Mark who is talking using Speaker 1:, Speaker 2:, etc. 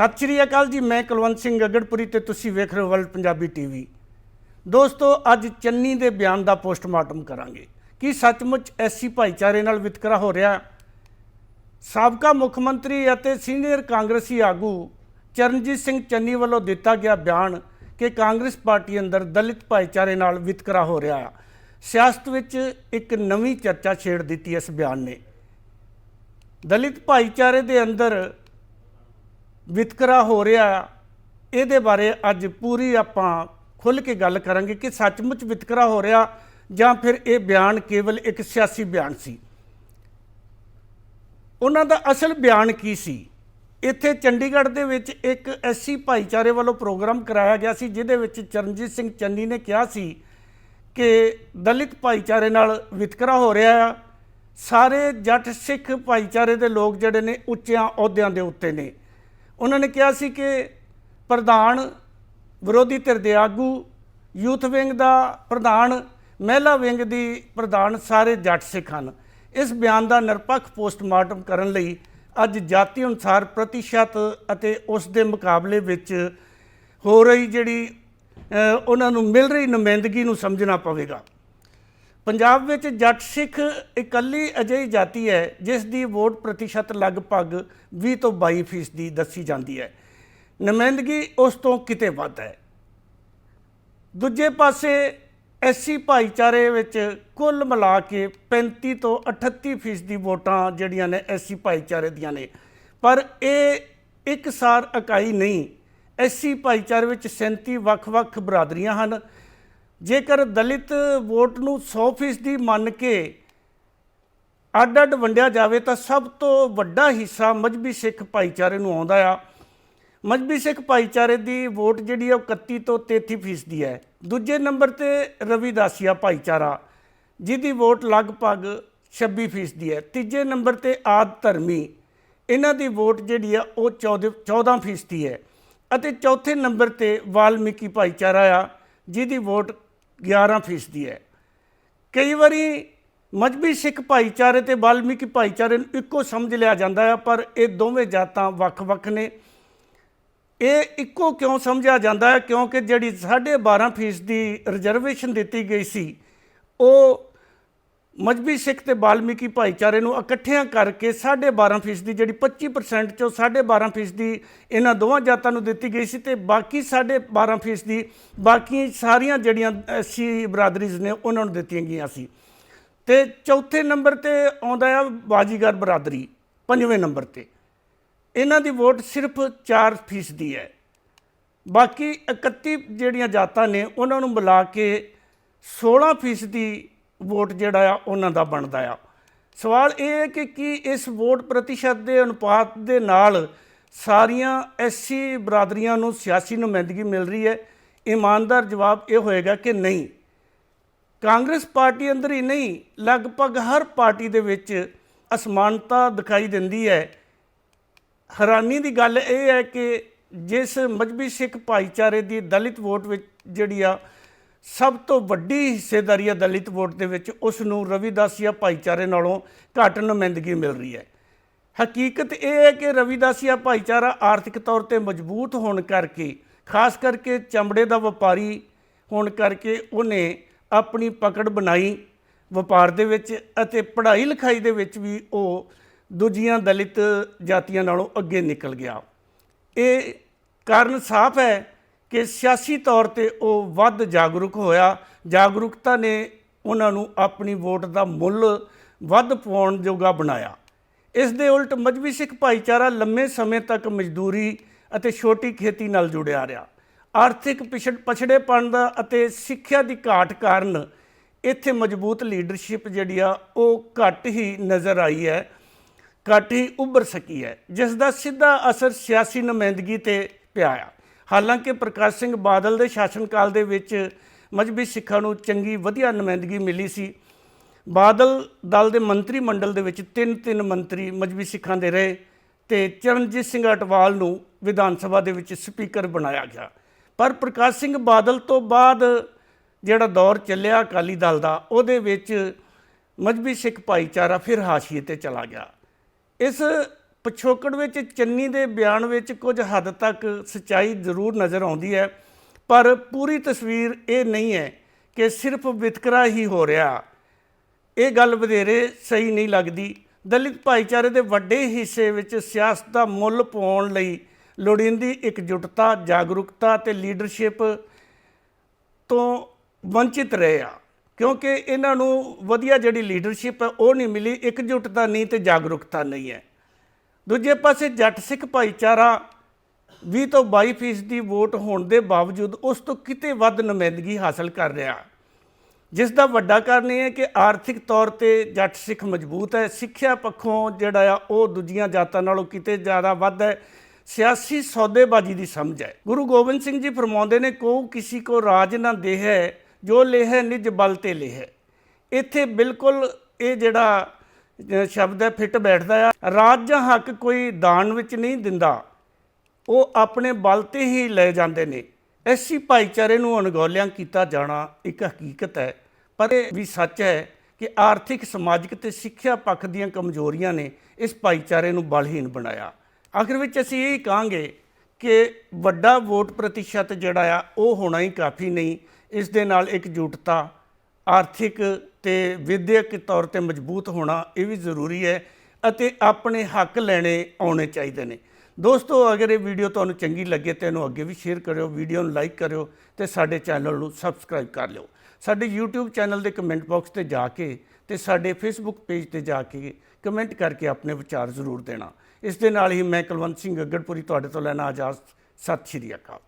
Speaker 1: ਸਤਿ ਸ਼੍ਰੀ ਅਕਾਲ ਜੀ, ਮੈਂ ਕੁਲਵੰਤ ਸਿੰਘ ਗਗੜਪੁਰੀ ਤੇ ਤੁਸੀਂ ਵੇਖ ਰਹੇ ਹੋ ਵਰਲਡ ਪੰਜਾਬੀ ਟੀਵੀ। ਦੋਸਤੋ, ਅੱਜ ਚੰਨੀ ਦੇ ਬਿਆਨ ਦਾ ਪੋਸਟਮਾਰਟਮ ਕਰਾਂਗੇ। ਕੀ ਸੱਚਮੁੱਚ ਐਸੀ ਭਾਈਚਾਰੇ ਨਾਲ ਵਿਤਕਰਾ ਹੋ ਰਿਹਾ? ਸਾਬਕਾ ਮੁੱਖ ਮੰਤਰੀ ਅਤੇ ਸੀਨੀਅਰ ਕਾਂਗਰਸੀ ਆਗੂ ਚਰਨਜੀਤ ਸਿੰਘ ਚੰਨੀ ਵੱਲੋਂ ਦਿੱਤਾ ਗਿਆ ਬਿਆਨ ਕਿ ਕਾਂਗਰਸ ਪਾਰਟੀ ਅੰਦਰ ਦਲਿਤ ਭਾਈਚਾਰੇ ਨਾਲ ਵਿਤਕਰਾ ਹੋ ਰਿਹਾ। ਹੈ ਸਿਆਸਤ ਵਿੱਚ ਇੱਕ ਨਵੀਂ ਚਰਚਾ ਛੇੜ ਦਿੱਤੀ ਇਸ ਬਿਆਨ ਨੇ। ਦਲਿਤ ਭਾਈਚਾਰੇ ਦੇ ਅੰਦਰ ਵਿਤਕਰਾ ਹੋ ਰਿਹਾ ਇਹਦੇ ਬਾਰੇ ਅੱਜ ਪੂਰੀ ਆਪਾਂ ਖੁੱਲ ਕੇ ਗੱਲ ਕਰਾਂਗੇ ਕਿ ਸੱਚਮੁੱਚ ਵਿਤਕਰਾ ਹੋ ਰਿਹਾ ਜਾਂ ਫਿਰ ਇਹ ਬਿਆਨ ਕੇਵਲ ਇੱਕ ਸਿਆਸੀ ਬਿਆਨ ਸੀ। ਉਹਨਾਂ ਦਾ ਅਸਲ ਬਿਆਨ ਕੀ ਸੀ? ਇੱਥੇ ਚੰਡੀਗੜ੍ਹ ਦੇ ਵਿੱਚ ਇੱਕ ਐਸਸੀ ਭਾਈਚਾਰੇ ਵੱਲੋਂ ਪ੍ਰੋਗਰਾਮ ਕਰਾਇਆ ਗਿਆ ਸੀ, ਜਿਹਦੇ ਵਿੱਚ ਚਰਨਜੀਤ ਸਿੰਘ ਚੰਨੀ ਨੇ ਕਿਹਾ ਸੀ ਕਿ ਦਲਿਤ ਭਾਈਚਾਰੇ ਨਾਲ ਵਿਤਕਰਾ ਹੋ ਰਿਹਾ ਆ। ਸਾਰੇ ਜੱਟ ਸਿੱਖ ਭਾਈਚਾਰੇ ਦੇ ਲੋਕ ਜਿਹੜੇ ਨੇ ਉੱਚਿਆਂ ਅਹੁਦਿਆਂ ਦੇ ਉੱਤੇ ਨੇ। ਉਹਨਾਂ ਨੇ ਕਿਹਾ ਸੀ ਕਿ ਪ੍ਰਧਾਨ ਵਿਰੋਧੀ ਧਿਰ ਦੇ ਆਗੂ, ਯੂਥ ਵਿੰਗ ਦਾ ਪ੍ਰਧਾਨ, ਮਹਿਲਾ ਵਿੰਗ ਦੀ ਪ੍ਰਧਾਨ ਸਾਰੇ ਜੱਟ ਸਿੱਖ ਹਨ। ਇਸ ਬਿਆਨ ਦਾ ਨਿਰਪੱਖ ਪੋਸਟਮਾਰਟਮ ਕਰਨ ਲਈ ਅੱਜ ਜਾਤੀ ਅਨੁਸਾਰ ਪ੍ਰਤੀਸ਼ਤ ਅਤੇ ਉਸ ਦੇ ਮੁਕਾਬਲੇ ਵਿੱਚ ਹੋ ਰਹੀ ਜਿਹੜੀ ਉਹਨਾਂ ਨੂੰ ਮਿਲ ਰਹੀ ਨੁਮਾਇੰਦਗੀ ਨੂੰ ਸਮਝਣਾ ਪਵੇਗਾ। ਪੰਜਾਬ ਵਿੱਚ ਜੱਟ ਸਿੱਖ ਇਕੱਲੀ ਅਜਿਹੀ ਜਾਤੀ ਹੈ ਜਿਸ ਦੀ ਵੋਟ ਪ੍ਰਤੀਸ਼ਤ ਲਗਭਗ 20 ਤੋਂ 22 ਫੀਸਦੀ ਦੱਸੀ ਜਾਂਦੀ ਹੈ। ਨੁਮਾਇੰਦਗੀ ਉਸ ਤੋਂ ਕਿਤੇ ਵੱਧ ਹੈ। ਦੂਜੇ ਪਾਸੇ ਐਸਸੀ ਭਾਈਚਾਰੇ ਵਿੱਚ ਕੁੱਲ ਮਿਲਾ ਕੇ 35 ਤੋਂ 38 ਫੀਸਦੀ ਵੋਟਾਂ ਜਿਹੜੀਆਂ ਨੇ ਐਸਸੀ ਭਾਈਚਾਰੇ ਦੀਆਂ ਨੇ। ਪਰ ਇਹ ਇੱਕਸਾਰ ਇਕਾਈ ਨਹੀਂ, ਐਸਸੀ ਭਾਈਚਾਰੇ ਵਿੱਚ 37 ਵੱਖ-ਵੱਖ ਬਰਾਦਰੀਆਂ ਹਨ। ਜੇਕਰ ਦਲਿਤ ਵੋਟ ਨੂੰ 100 ਫੀਸਦੀ ਮੰਨ ਕੇ ਅੱਡ-ਅੱਡ ਵੰਡਿਆ ਜਾਵੇ ਤਾਂ ਸਭ ਤੋਂ ਵੱਡਾ ਹਿੱਸਾ ਮਜਬੀ ਸਿੱਖ ਭਾਈਚਾਰੇ ਨੂੰ ਆਉਂਦਾ ਆ। ਮਜਬੀ ਸਿੱਖ ਭਾਈਚਾਰੇ ਦੀ ਵੋਟ ਜਿਹੜੀ ਆ ਉਹ 31 ਤੋਂ 33 ਫੀਸਦੀ ਹੈ। ਦੂਜੇ ਨੰਬਰ ਤੇ ਰਵਿਦਾਸੀਆ ਭਾਈਚਾਰਾ, ਜਿਹਦੀ ਵੋਟ ਲਗਭਗ 26 ਫੀਸਦੀ ਹੈ। ਤੀਜੇ ਨੰਬਰ ਤੇ ਆਦ ਧਰਮੀ, ਇਹਨਾਂ ਦੀ ਵੋਟ ਜਿਹੜੀ ਆ ਉਹ 14 14 ਫੀਸਦੀ ਹੈ। ਅਤੇ ਚੌਥੇ ਨੰਬਰ ਤੇ ਵਾਲਮੀਕੀ ਭਾਈਚਾਰਾ ਆ, ਜਿਹਦੀ ਵੋਟ 11 ਫੀਸਦੀ ਹੈ। ਕਈ ਵਾਰੀ ਮਜਬੀ ਸਿੱਖ ਭਾਈਚਾਰੇ ਤੇ ਵਾਲਮੀਕੀ ਭਾਈਚਾਰੇ ਨੂੰ ਇੱਕੋ ਸਮਝ ਲਿਆ ਜਾਂਦਾ ਹੈ, ਪਰ ਇਹ ਦੋਵੇਂ ਜਾਤਾਂ ਵੱਖ-ਵੱਖ ਨੇ। ਇਹ ਇੱਕੋ ਕਿਉਂ ਸਮਝਿਆ ਜਾਂਦਾ ਹੈ? ਕਿਉਂਕਿ ਜਿਹੜੀ 12.5 ਫੀਸ ਦੀ ਰਿਜ਼ਰਵੇਸ਼ਨ ਦਿੱਤੀ ਗਈ ਸੀ, ਉਹ ਮਜਬੀ ਸਿੱਖ ਤੇ ਬਾਲਮੀਕੀ ਭਾਈਚਾਰੇ ਨੂੰ ਇਕੱਠਿਆਂ ਕਰਕੇ 12.5 ਫੀਸ ਦੀ ਜਿਹੜੀ 25% ਚੋਂ 12.5 ਫੀਸ ਦੀ ਇਹਨਾਂ ਦੋਵਾਂ ਜਾਤਾਂ ਨੂੰ ਦਿੱਤੀ ਗਈ ਸੀ ਤੇ ਬਾਕੀ 12.5 ਫੀਸ ਦੀ ਬਾਕੀ ਸਾਰੀਆਂ ਜਿਹੜੀਆਂ ਐਸੀ ਬਰਾਦਰੀਜ਼ ਨੇ ਉਹਨਾਂ ਨੂੰ ਦਿੱਤੀਆਂ ਗਈਆਂ ਸੀ। ਤੇ ਚੌਥੇ ਨੰਬਰ ਤੇ ਆਉਂਦਾ ਆ ਬਾਜੀਗਰ ਬਰਾਦਰੀ, ਪੰਜਵੇਂ ਨੰਬਰ ਤੇ। ਇਹਨਾਂ ਦੀ ਵੋਟ ਸਿਰਫ 4 ਫੀਸਦੀ ਹੈ। ਬਾਕੀ 31 ਜਿਹੜੀਆਂ ਜਾਤਾਂ ਨੇ ਉਹਨਾਂ ਨੂੰ ਮਿਲਾ ਕੇ 16 ਫੀਸਦੀ ਵੋਟ ਜਿਹੜਾ ਆ, ਉਹਨਾਂ ਦਾ ਬਣਦਾ ਆ। ਸਵਾਲ ਇਹ ਹੈ ਕਿ ਕੀ ਇਸ ਵੋਟ ਪ੍ਰਤੀਸ਼ਤ ਦੇ ਅਨੁਪਾਤ ਦੇ ਨਾਲ ਸਾਰੀਆਂ ਐਸਸੀ ਬਰਾਦਰੀਆਂ ਨੂੰ ਸਿਆਸੀ ਨੁਮਾਇੰਦਗੀ ਮਿਲ ਰਹੀ ਹੈ? ਇਮਾਨਦਾਰ ਜਵਾਬ ਇਹ ਹੋਏਗਾ ਕਿ ਨਹੀਂ। ਕਾਂਗਰਸ ਪਾਰਟੀ ਅੰਦਰ ਹੀ ਨਹੀਂ, ਲਗਭਗ ਹਰ ਪਾਰਟੀ ਦੇ ਵਿੱਚ ਅਸਮਾਨਤਾ ਦਿਖਾਈ ਦਿੰਦੀ ਹੈ। ਹੈਰਾਨੀ ਦੀ ਗੱਲ ਇਹ ਹੈ ਕਿ ਜਿਸ ਮਜਬੀ ਸਿੱਖ ਭਾਈਚਾਰੇ ਦੀ ਦਲਿਤ ਵੋਟ ਵਿੱਚ ਜਿਹੜੀ ਆ ਸਭ ਤੋਂ ਵੱਡੀ ਹਿੱਸੇਦਾਰੀ ਆ ਦਲਿਤ ਵੋਟ ਦੇ ਵਿੱਚ ਉਸ ਨੂੰ ਰਵਿਦਾਸੀਆ ਭਾਈਚਾਰੇ ਨਾਲੋਂ ਘੱਟ ਨੁਮਾਇੰਦਗੀ ਮਿਲ ਰਹੀ ਹੈ। ਹਕੀਕਤ ਇਹ ਹੈ ਕਿ ਰਵਿਦਾਸੀਆ ਭਾਈਚਾਰਾ ਆਰਥਿਕ ਤੌਰ ਤੇ ਮਜ਼ਬੂਤ ਹੋਣ ਕਰਕੇ, ਖਾਸ ਕਰਕੇ ਚਮੜੇ ਦਾ ਵਪਾਰੀ ਹੋਣ ਕਰਕੇ ਉਹਨੇ ਆਪਣੀ ਪਕੜ ਬਣਾਈ ਵਪਾਰ ਦੇ ਵਿੱਚ ਅਤੇ ਪੜ੍ਹਾਈ ਲਿਖਾਈ ਦੇ ਵਿੱਚ ਵੀ ਉਹ ਦੂਜੀਆਂ ਦਲਿਤ ਜਾਤੀਆਂ ਨਾਲੋਂ ਅੱਗੇ ਨਿਕਲ ਗਿਆ। ਇਹ ਕਾਰਨ ਸਾਫ਼ ਹੈ ਕਿ ਸਿਆਸੀ ਤੌਰ ਤੇ ਉਹ ਵੱਧ ਜਾਗਰੂਕ ਹੋਇਆ। ਜਾਗਰੂਕਤਾ ਨੇ ਉਹਨਾਂ ਨੂੰ ਆਪਣੀ ਵੋਟ ਦਾ ਮੁੱਲ ਵੱਧ ਪਾਉਣ ਜੋਗਾ ਬਣਾਇਆ। ਇਸ ਦੇ ਉਲਟ ਮਜਬੀ ਸਿੱਖ ਭਾਈਚਾਰਾ ਲੰਮੇ ਸਮੇਂ ਤੱਕ ਮਜ਼ਦੂਰੀ ਅਤੇ ਛੋਟੀ ਖੇਤੀ ਨਾਲ ਜੁੜਿਆ ਰਿਹਾ। ਆਰਥਿਕ ਪਿਛੜ ਪਛੜੇਪਣ ਦਾ ਅਤੇ ਸਿੱਖਿਆ ਦੀ ਘਾਟ ਕਾਰਨ ਇੱਥੇ ਮਜ਼ਬੂਤ ਲੀਡਰਸ਼ਿਪ ਜਿਹੜੀ ਆ, ਉਹ ਘੱਟ ਹੀ ਨਜ਼ਰ ਆਈ ਹੈ, ਘੱਟ ਹੀ ਉੱਭਰ ਸਕੀ ਹੈ, ਜਿਸ ਦਾ ਸਿੱਧਾ ਅਸਰ ਸਿਆਸੀ ਨੁਮਾਇੰਦਗੀ ਤੇ ਪਿਆ ਆ। ਹਾਲਾਂਕਿ ਪ੍ਰਕਾਸ਼ ਸਿੰਘ ਬਾਦਲ ਦੇ ਸ਼ਾਸਨ ਕਾਲ ਦੇ ਵਿੱਚ ਮਜਬੀ ਸਿੱਖਾਂ ਨੂੰ ਚੰਗੀ, ਵਧੀਆ ਨੁਮਾਇੰਦਗੀ ਮਿਲੀ ਸੀ। ਬਾਦਲ ਦਲ ਦੇ ਮੰਤਰੀ ਮੰਡਲ ਦੇ ਵਿੱਚ ਤਿੰਨ ਤਿੰਨ ਮੰਤਰੀ ਮਜਬੀ ਸਿੱਖਾਂ ਦੇ ਰਹੇ ਤੇ ਚਰਨਜੀਤ ਸਿੰਘ ਅਟਵਾਲ ਨੂੰ ਵਿਧਾਨ ਸਭਾ ਦੇ ਵਿੱਚ ਸਪੀਕਰ ਬਣਾਇਆ ਗਿਆ। ਪਰ ਪ੍ਰਕਾਸ਼ ਸਿੰਘ ਬਾਦਲ ਤੋਂ ਬਾਅਦ ਜਿਹੜਾ ਦੌਰ ਚੱਲਿਆ ਅਕਾਲੀ ਦਲ ਦਾ, ਉਹਦੇ ਵਿੱਚ ਮਜਬੀ ਸਿੱਖ ਭਾਈਚਾਰਾ ਫਿਰ ਹਾਸ਼ੀਏ ਤੇ ਚਲਾ ਗਿਆ। ਇਸ ਪਿਛੋਕੜ ਵਿੱਚ, ਚੰਨੀ ਦੇ ਬਿਆਨ ਵਿੱਚ ਕੁਝ ਹੱਦ ਤੱਕ ਸਚਾਈ ਜ਼ਰੂਰ ਨਜ਼ਰ ਆਉਂਦੀ ਹੈ, ਪਰ ਪੂਰੀ ਤਸਵੀਰ ਇਹ ਨਹੀਂ ਹੈ ਕਿ ਸਿਰਫ ਵਿਤਕਰਾ ਹੀ ਹੋ ਰਿਹਾ। ਇਹ ਗੱਲ ਵਧੇਰੇ ਸਹੀ ਨਹੀਂ ਲੱਗਦੀ। ਦਲਿਤ ਭਾਈਚਾਰੇ ਦੇ ਵੱਡੇ ਹਿੱਸੇ ਵਿੱਚ ਸਿਆਸਤ ਦਾ ਮੁੱਲ ਪਾਉਣ ਲਈ ਲੋੜੀਂਦੀ ਇਕਜੁੱਟਤਾ, ਜਾਗਰੂਕਤਾ ਤੇ ਲੀਡਰਸ਼ਿਪ ਤੋਂ ਵੰਚਿਤ ਰਹੇ ਆ, ਕਿਉਂਕਿ ਇਹਨਾਂ ਨੂੰ ਵਧੀਆ ਜਿਹੜੀ ਲੀਡਰਸ਼ਿਪ ਹੈ, ਉਹ ਨਹੀਂ ਮਿਲੀ। ਇਕਜੁੱਟਤਾ ਨਹੀਂ ਤੇ ਜਾਗਰੂਕਤਾ ਨਹੀਂ ਹੈ। ਦੂਜੇ ਪਾਸੇ ਜੱਟ ਸਿੱਖ ਭਾਈਚਾਰਾ 20 ਤੋਂ 22 ਫੀਸਦੀ ਦੀ ਵੋਟ ਹੋਣ ਦੇ ਬਾਵਜੂਦ ਉਸ ਤੋਂ ਕਿਤੇ ਵੱਧ ਨੁਮਾਇੰਦਗੀ ਹਾਸਲ ਕਰ ਰਿਹਾ। ਜਿਸ ਦਾ ਵੱਡਾ ਕਾਰਨ ਇਹ ਹੈ ਕਿ ਆਰਥਿਕ ਤੌਰ ਤੇ ਜੱਟ ਸਿੱਖ ਮਜ਼ਬੂਤ ਹੈ। ਸਿੱਖਿਆ ਪੱਖੋਂ ਜਿਹੜਾ ਆ, ਉਹ ਦੂਜੀਆਂ ਜਾਤਾਂ ਨਾਲੋਂ ਕਿਤੇ ਜ਼ਿਆਦਾ ਵੱਧ ਹੈ। ਸਿਆਸੀ ਸੌਦੇਬਾਜ਼ੀ ਦੀ ਸਮਝ ਹੈ। ਗੁਰੂ ਗੋਬਿੰਦ ਸਿੰਘ ਜੀ ਫਰਮਾਉਂਦੇ ਨੇ, ਕੋ ਕਿਸੇ ਕੋ ਰਾਜ ਨਾ ਦੇਹ, ਜੋ ਲੇਹ ਨਿਜ ਬਲ ਤੇ ਲੇਹ। ਇੱਥੇ ਬਿਲਕੁਲ ਇਹ ਜਿਹੜਾ ਸ਼ਬਦ ਹੈ, ਫਿੱਟ ਬੈਠਦਾ ਆ। ਰਾਜ ਜਾਂ ਹੱਕ ਕੋਈ ਦਾਨ ਵਿੱਚ ਨਹੀਂ ਦਿੰਦਾ। ਉਹ ਆਪਣੇ ਬਲ ਤੇ ਹੀ ਲੈ ਜਾਂਦੇ ਨੇ। ਐਸੀ ਭਾਈਚਾਰੇ ਨੂੰ ਅਣਗੌਲਿਆਂ ਕੀਤਾ ਜਾਣਾ ਇੱਕ ਹਕੀਕਤ ਹੈ। ਪਰ ਇਹ ਵੀ ਸੱਚ ਹੈ ਕਿ ਆਰਥਿਕ, ਸਮਾਜਿਕ ਤੇ ਸਿੱਖਿਆ ਪੱਖ ਦੀਆਂ ਕਮਜ਼ੋਰੀਆਂ ਨੇ ਇਸ ਭਾਈਚਾਰੇ ਨੂੰ ਬਲਹੀਨ ਬਣਾਇਆ। ਆਖਿਰ ਵਿੱਚ ਅਸੀਂ ਇਹ ਕਹਾਂਗੇ ਕਿ ਵੱਡਾ ਵੋਟ ਪ੍ਰਤੀਸ਼ਤ ਜਿਹੜਾ ਆ, ਉਹ ਹੋਣਾ ਹੀ ਕਾਫੀ ਨਹੀਂ। ਇਸ ਦੇ ਨਾਲ ਇਕਜੁੱਟਤਾ ਆਰਥਿਕ ਤੇ ਵਿਦਿਅਕ ਤੌਰ ਤੇ ਮਜ਼ਬੂਤ ਹੋਣਾ ਇਹ ਵੀ ਜ਼ਰੂਰੀ ਹੈ ਅਤੇ ਆਪਣੇ ਹੱਕ ਲੈਣੇ ਆਉਣੇ ਚਾਹੀਦੇ ਨੇ। ਦੋਸਤੋ, ਅਗਰ ਇਹ ਵੀਡੀਓ ਤੁਹਾਨੂੰ ਚੰਗੀ ਲੱਗੇ ਤੇ ਇਹਨੂੰ ਅੱਗੇ ਵੀ ਸ਼ੇਅਰ ਕਰਿਓ, ਵੀਡੀਓ ਨੂੰ ਲਾਈਕ ਕਰਿਓ ਤੇ ਸਾਡੇ ਚੈਨਲ ਨੂੰ ਸਬਸਕ੍ਰਾਈਬ ਕਰ ਲਿਓ। ਸਾਡੇ YouTube ਚੈਨਲ ਦੇ ਕਮੈਂਟ ਬਾਕਸ ਤੇ ਜਾ ਕੇ ਤੇ ਸਾਡੇ Facebook ਪੇਜ ਤੇ ਜਾ ਕੇ ਕਮੈਂਟ ਕਰਕੇ ਆਪਣੇ ਵਿਚਾਰ ਜ਼ਰੂਰ ਦੇਣਾ। ਇਸ ਦੇ ਨਾਲ ਹੀ ਮੈਂ ਕੁਲਵੰਤ ਸਿੰਘ ਗੱਗੜਪੁਰੀ ਤੁਹਾਡੇ ਤੋਂ ਲੈਣਾ ਆਜਾਦ ਸਤਿ ਸ਼੍ਰੀ ਅਕਾਲ।